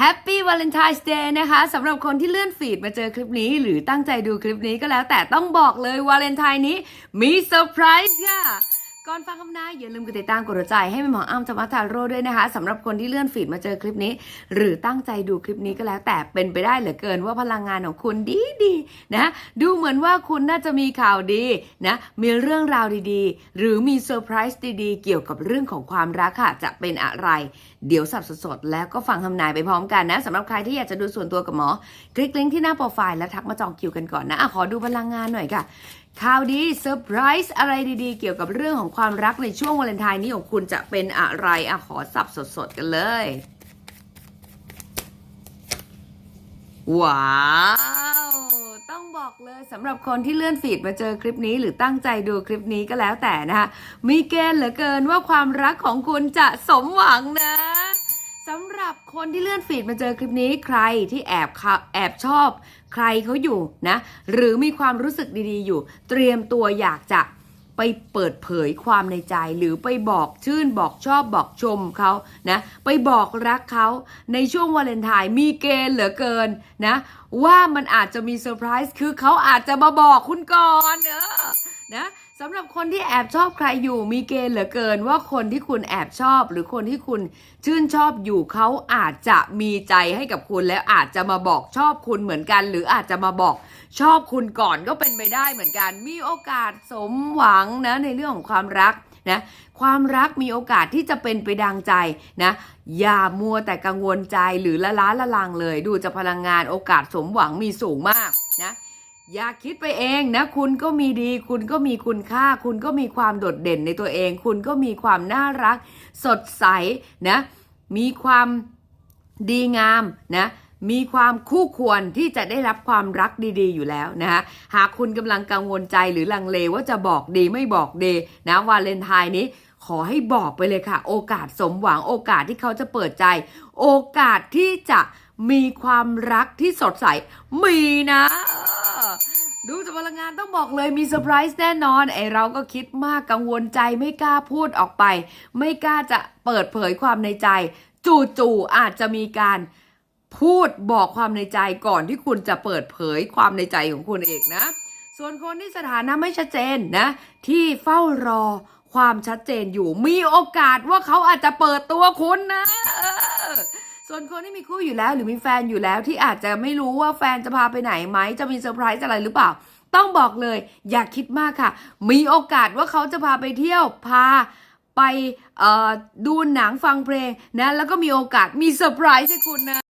แฮปปี้วาเลนไทน์เดย์นะคะสำหรับคนที่เลื่อนฟีดมาเจอคลิปนี้ หรือตั้งใจดูคลิปนี้ก็แล้วแต่ต้องบอกเลยวาเลนไทน์นี้มีเซอร์ไพรส์ค่ะ ก่อนฟังคำนายอย่าลืมกดติดตามกดหัวใจให้แม่หมออ้ำธรรมทาโร่ด้วยนะคะสำหรับคนที่เลื่อนฟีดมาเจอคลิปนี้ หรือตั้งใจดูคลิปนี้ก็แล้ว แต่เป็นไปได้เหลือเกินว่าพลังงานของคุณดีดีนะดูเหมือนว่าคุณน่าจะมีข่าวดีนะมีเรื่องราวดีๆ หรือมีเซอร์ไพรส์ดีๆ เกี่ยวกับเรื่องของความรักค่ะจะเป็นอะไร เดี๋ยวสับสดๆแล้วก็ฟังคำนายไปพร้อมกันนะสำหรับใครที่อยากจะดูส่วนตัวกับหมอ คลิกลิงก์ที่หน้าโปรไฟล์แล้วทักมาจองคิวกันก่อนนะอะขอดูพลังงานหน่อยค่ะ ข่าวดีเซอร์ไพรส์อะไรดีๆ เกี่ยวกับเรื่องของความรักในช่วงวาเลนไทน์นี้ของคุณจะเป็นอะไรอะขอสับสดๆกันเลยว้าวต้องบอกเลยสำหรับคนที่เลื่อนฟีดมาเจอคลิปนี้หรือตั้งใจดูคลิปนี้ก็แล้วแต่นะคะมีเกณฑ์เหลือเกินว่าความรักของคุณจะสมหวังนะ รับคนที่เลื่อนฟีดมาเจอคลิปนี้ใครที่แอบแอบชอบใครเขาอยู่นะ หรือมีความรู้สึกดีๆอยู่ เตรียมตัวอยากจะไปเปิดเผยความในใจ หรือไปบอกชื่นบอกชอบบอกชมเขานะไปบอกรักเขาในช่วงวาเลนไทน์มีเกณฑ์เหลือเกินนะ ว่ามันอาจจะมีเซอร์ไพรส์คือเขาอาจจะมาบอกคุณก่อนเออนะ สำหรับคนที่แอบชอบใครอยู่มีเกณฑ์เหลือเกินว่าคนที่คุณแอบชอบ หรือคนที่คุณชื่นชอบอยู่เขาอาจจะมีใจให้กับคุณแล้วอาจจะมาบอกชอบคุณเหมือนกัน หรืออาจจะมาบอกชอบคุณก่อนก็เป็นไปได้เหมือนกัน มีโอกาสสมหวังนะในเรื่องของความรักนะความรักมีโอกาสที่จะเป็นไปดังใจนะอย่ามัวแต่กังวลใจหรือละล้าละลังเลย ดูจะพลังงานโอกาสสมหวังมีสูงมากนะ อย่าคิดไปเองนะ คุณก็มีดี คุณก็มีคุณค่า คุณก็มีความโดดเด่นในตัวเอง คุณก็มีความน่ารัก สดใสนะ มีความดีงามนะมีความคู่ควรที่จะได้รับความรักดีๆ อยู่แล้วนะคะหากคุณกำลังกังวลใจหรือลังเลว่าจะบอกดีไม่บอกดีนะวาเลนไทน์นี้ ขอให้บอกไปเลยค่ะ โอกาสสมหวังโอกาสที่เขาจะเปิดใจ โอกาสที่จะมีความรักที่สดใสมีนะ ดูจากพลังงานต้องบอกเลยมีเซอร์ไพรส์แน่นอน ไอเราก็คิดมากกังวลใจไม่กล้าพูดออกไป ไม่กล้าจะเปิดเผยความในใจ จู่ๆอาจจะมีการพูดบอกความในใจก่อนที่คุณจะเปิดเผยความในใจของคุณเองนะ ส่วนคนที่สถานะไม่ชัดเจนนะ ที่เฝ้ารอความชัดเจนอยู่มีโอกาสว่าเขาอาจจะเปิดตัวคุณนะ ส่วนคนที่มีคู่อยู่แล้วหรือมีแฟนอยู่แล้วที่อาจจะไม่รู้ว่าแฟนจะพาไปไหนไหมจะมีเซอร์ไพรส์อะไรหรือเปล่า ต้องบอกเลยอย่าคิดมากค่ะ มีโอกาสว่าเขาจะพาไปเที่ยวพาไปดูหนังฟังเพลงนะแล้วก็มีโอกาสมีเซอร์ไพรส์ให้คุณนะ